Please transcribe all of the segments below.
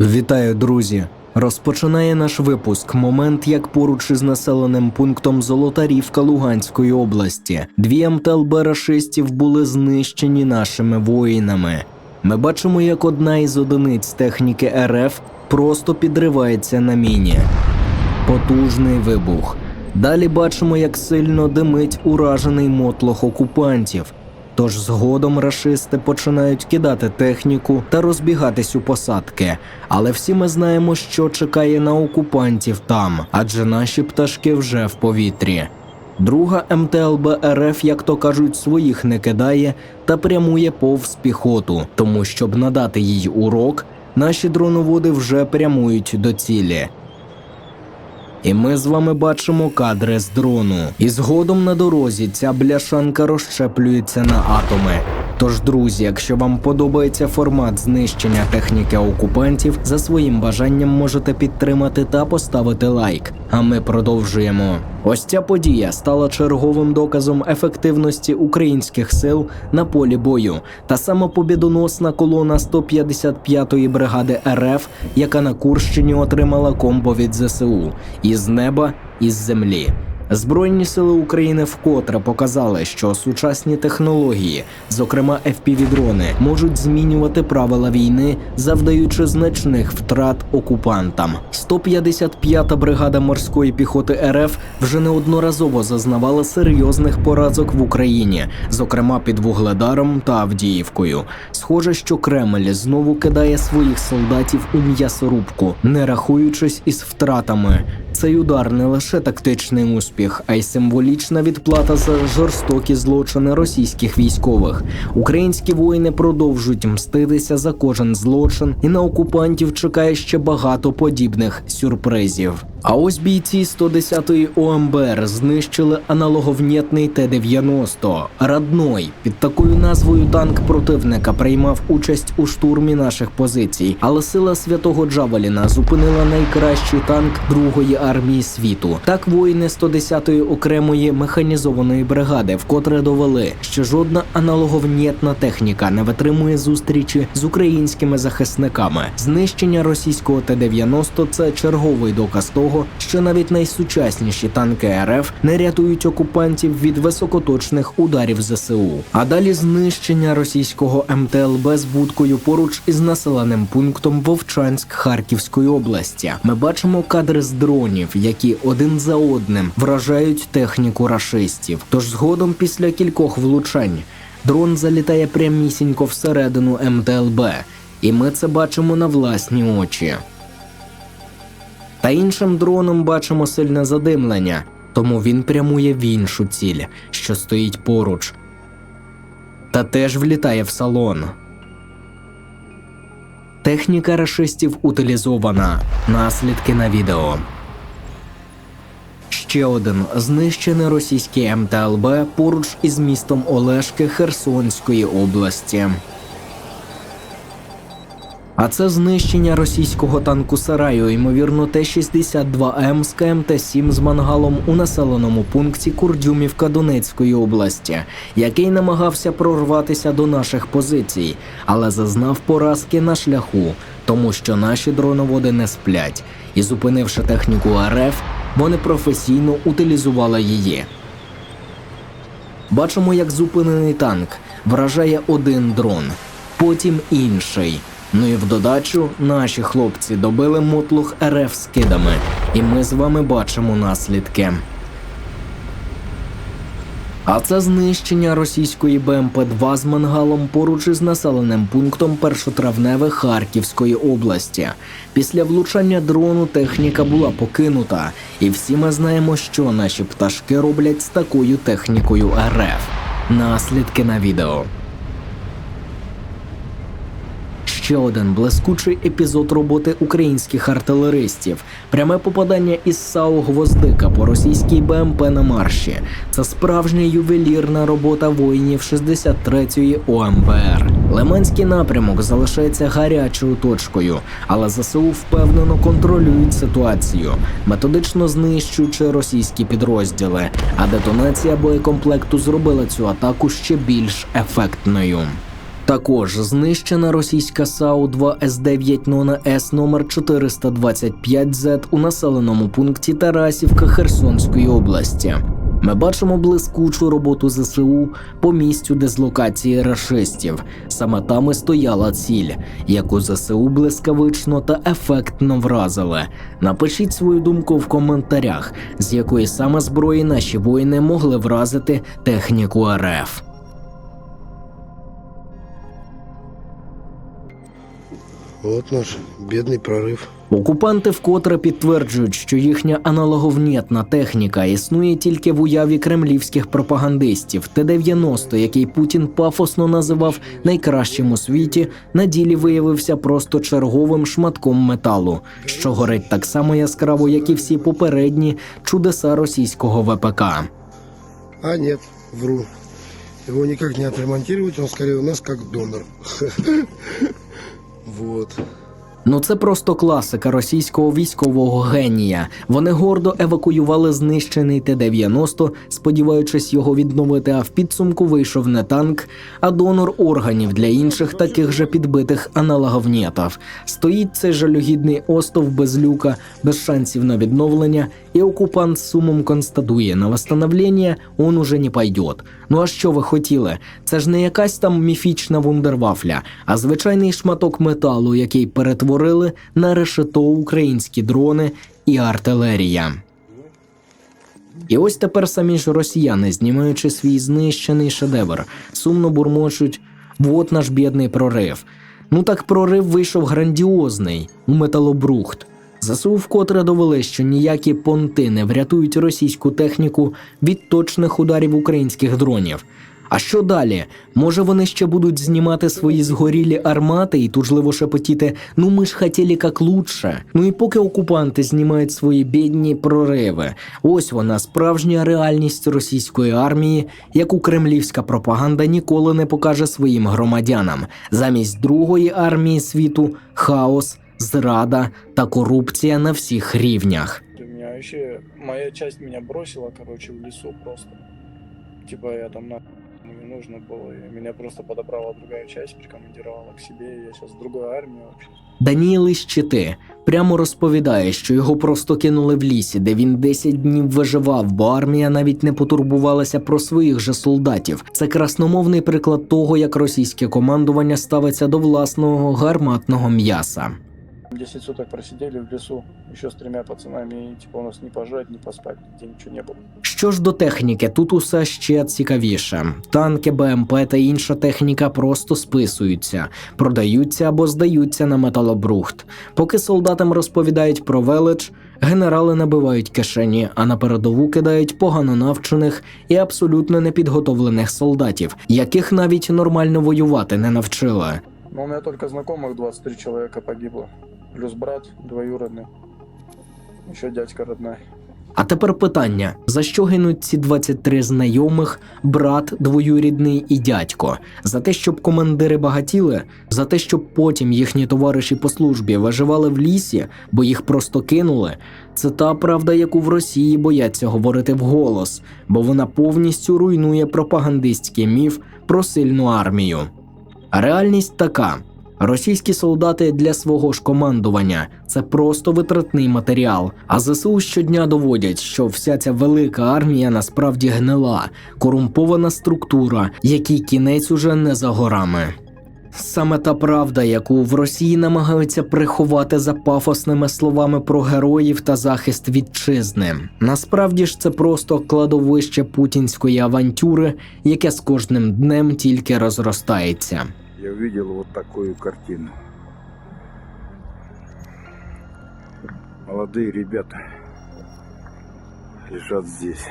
Вітаю, друзі! Розпочинає наш випуск момент, як поруч із населеним пунктом Золотарівка Луганської області дві МТЛБ рашистів були знищені нашими воїнами. Ми бачимо, як одна із одиниць техніки РФ просто підривається на міні. Потужний вибух. Далі бачимо, як сильно димить уражений мотлох окупантів. Тож згодом рашисти починають кидати техніку та розбігатись у посадки. Але всі ми знаємо, що чекає на окупантів там, адже наші пташки вже в повітрі. Друга МТЛБ РФ, як то кажуть, своїх не кидає та прямує повз піхоту, тому щоб надати їй урок, наші дроноводи вже прямують до цілі. І ми з вами бачимо кадри з дрону. І згодом на дорозі ця бляшанка розщеплюється на атоми. Тож, друзі, якщо вам подобається формат знищення техніки окупантів, за своїм бажанням можете підтримати та поставити лайк. А ми продовжуємо. Ось ця подія стала черговим доказом ефективності українських сил на полі бою. Та сама побідоносна колона 155-ї бригади РФ, яка на Курщині отримала комбо від ЗСУ із неба і з землі. Збройні сили України вкотре показали, що сучасні технології, зокрема FPV-дрони, можуть змінювати правила війни, завдаючи значних втрат окупантам. 155-та бригада морської піхоти РФ вже неодноразово зазнавала серйозних поразок в Україні, зокрема під Вугледаром та Авдіївкою. Схоже, що Кремль знову кидає своїх солдатів у м'ясорубку, не рахуючись із втратами. Цей удар не лише тактичний успіх, а й символічна відплата за жорстокі злочини російських військових. Українські воїни продовжують мститися за кожен злочин, і на окупантів чекає ще багато подібних сюрпризів. А ось бійці 110-ї ОМБР знищили аналоговнєтний Т-90 Радной. Під такою назвою танк противника приймав участь у штурмі наших позицій, але сила святого Джавеліна зупинила найкращий танк другої армії світу. Так воїни 110-ї окремої механізованої бригади вкотре довели, що жодна аналоговнєтна техніка не витримує зустрічі з українськими захисниками. Знищення російського Т-90 – це черговий доказ того, що навіть найсучасніші танки РФ не рятують окупантів від високоточних ударів ЗСУ. А далі знищення російського МТЛБ з будкою поруч із населеним пунктом Вовчанськ Харківської області. Ми бачимо кадри з дронів, які один за одним вражають техніку рашистів. Тож згодом після кількох влучань дрон залітає прямісінько всередину МТЛБ, і ми це бачимо на власні очі. Та іншим дроном бачимо сильне задимлення, тому він прямує в іншу ціль, що стоїть поруч. Та теж влітає в салон. Техніка рашистів утилізована. Наслідки на відео. Ще один знищений російський МТЛБ поруч із містом Олешки Херсонської області. А це знищення російського танку Сараю, ймовірно, Т-62М з КМТ-7 з мангалом у населеному пункті Курдюмівка Донецької області, який намагався прорватися до наших позицій, але зазнав поразки на шляху, тому що наші дроноводи не сплять, і зупинивши техніку РФ, вони професійно утилізували її. Бачимо, як зупинений танк вражає один дрон, потім інший. Ну і в додачу наші хлопці добили мотлух РФ скидами, і ми з вами бачимо наслідки. А це знищення російської БМП-2 з мангалом поруч із населеним пунктом першотравневе Харківської області. Після влучання дрону техніка була покинута, і всі ми знаємо, що наші пташки роблять з такою технікою РФ. Наслідки на відео. Ще один блискучий епізод роботи українських артилеристів. Пряме попадання із САУ Гвоздика по російській БМП на марші. Це справжня ювелірна робота воїнів 63-ї ОМБР. Лиманський напрямок залишається гарячою точкою, але ЗСУ впевнено контролюють ситуацію, методично знищуючи російські підрозділи. А детонація боєкомплекту зробила цю атаку ще більш ефектною. Також знищена російська САУ-2 С-9 Нона С номер 425Z у населеному пункті Тарасівка Херсонської області. Ми бачимо блискучу роботу ЗСУ по місцю дислокації рашистів. Саме там і стояла ціль, яку ЗСУ блискавично та ефектно вразили. Напишіть свою думку в коментарях, з якої саме зброї наші воїни могли вразити техніку РФ. Вот наш бедный прорыв. Окупанти вкотре підтверджують, що їхня аналоговнєтна техніка існує тільки в уяві кремлівських пропагандистів. Т-90, який Путін пафосно називав найкращим у світі, на ділі виявився просто черговим шматком металу, що горить так само яскраво, як і всі попередні чудеса російського ВПК. А нет, вру. Его никак не отремонтировать, он скорее у нас как донор. Вот. Ну це просто класика російського військового генія. Вони гордо евакуювали знищений Т-90, сподіваючись його відновити. А в підсумку вийшов не танк, а донор органів для інших таких же підбитих аналоговнєтів. Стоїть цей жалюгідний остов без люка, без шансів на відновлення, і окупант з сумом констатує, на восстановлення он уже не пойдет. Ну а що ви хотіли? Це ж не якась там міфічна вундервафля, а звичайний шматок металу, який перетворили на решето українські дрони і артилерія. І ось тепер самі ж росіяни, знімаючи свій знищений шедевр, сумно бурмочуть: вот наш бідний прорив. Ну так прорив вийшов грандіозний у металобрухт. ЗСУ вкотре довели, що ніякі понти не врятують російську техніку від точних ударів українських дронів. А що далі? Може вони ще будуть знімати свої згорілі армати і тужливо шепотіти ну ми ж хотіли як лучше. Ну і поки окупанти знімають свої бідні прориви. Ось вона справжня реальність російської армії, яку кремлівська пропаганда ніколи не покаже своїм громадянам. Замість другої армії світу хаос, зрада та корупція на всіх рівнях. Моя часть меня бросила, короче, в лесу просто. Типа я там на не нужно было. И меня просто подобрала другая часть, прикомандировала к себе. Я сейчас в армии вообще. Даніел із Щити прямо розповідає, що його просто кинули в лісі, де він 10 днів виживав, бо армія навіть не потурбувалася про своїх же солдатів. Це красномовний приклад того, як російське командування ставиться до власного гарматного м'яса. 10 суток просидели в лесу еще с тремя пацанами. И типа у нас ни пожрать, ни поспать, нигде ничего не было. Що ж до техніки, тут усе ще цікавіше. Танки, БМП та інша техніка просто списуються, продаються або здаються на металобрухт. Поки солдатам розповідають про велич, генерали набивають кишені, а на передову кидають погано навчених і абсолютно непідготовлених солдатів, яких навіть нормально воювати не навчили. Но у меня только знакомых 23 человека погибло. Плюс брат двоюродный. Еще дядька родная. А тепер питання: за що гинуть ці 23 знайомих, брат, двоюрідний і дядько? За те, щоб командири багатіли, за те, щоб потім їхні товариші по службі виживали в лісі, бо їх просто кинули. Це та правда, яку в Росії бояться говорити вголос, бо вона повністю руйнує пропагандистський міф про сильну армію. А реальність така: російські солдати для свого ж командування це просто витратний матеріал. А ЗСУ щодня доводять, що вся ця велика армія насправді гнила, корумпована структура, який кінець уже не за горами. Саме та правда, яку в Росії намагаються приховати за пафосними словами про героїв та захист вітчизни. Насправді ж це просто кладовище путінської авантюри, яке з кожним днем тільки розростається. Я увидел вот такую картину. Молодые ребята лежат здесь.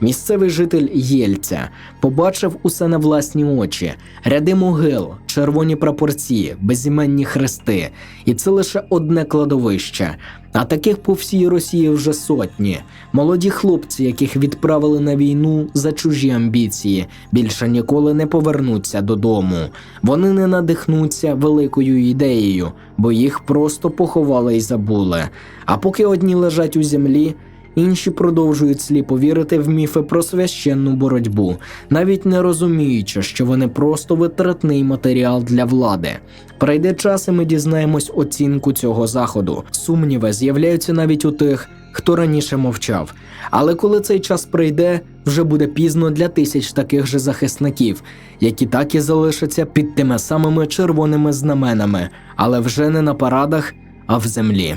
Місцевий житель Єльця побачив усе на власні очі: ряди могил, червоні прапорці, безіменні хрести, і це лише одне кладовище. А таких по всій Росії вже сотні. Молоді хлопці, яких відправили на війну за чужі амбіції, більше ніколи не повернуться додому. Вони не надихнуться великою ідеєю, бо їх просто поховали і забули. А поки одні лежать у землі, інші продовжують сліпо вірити в міфи про священну боротьбу, навіть не розуміючи, що вони просто витратний матеріал для влади. Пройде час, і ми дізнаємось оцінку цього заходу. Сумніви з'являються навіть у тих, хто раніше мовчав. Але коли цей час прийде, вже буде пізно для тисяч таких же захисників, які так і залишаться під тими самими червоними знаменами, але вже не на парадах, а в землі.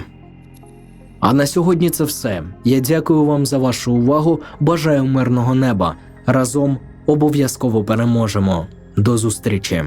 А на сьогодні це все. Я дякую вам за вашу увагу. Бажаю мирного неба. Разом обов'язково переможемо. До зустрічі!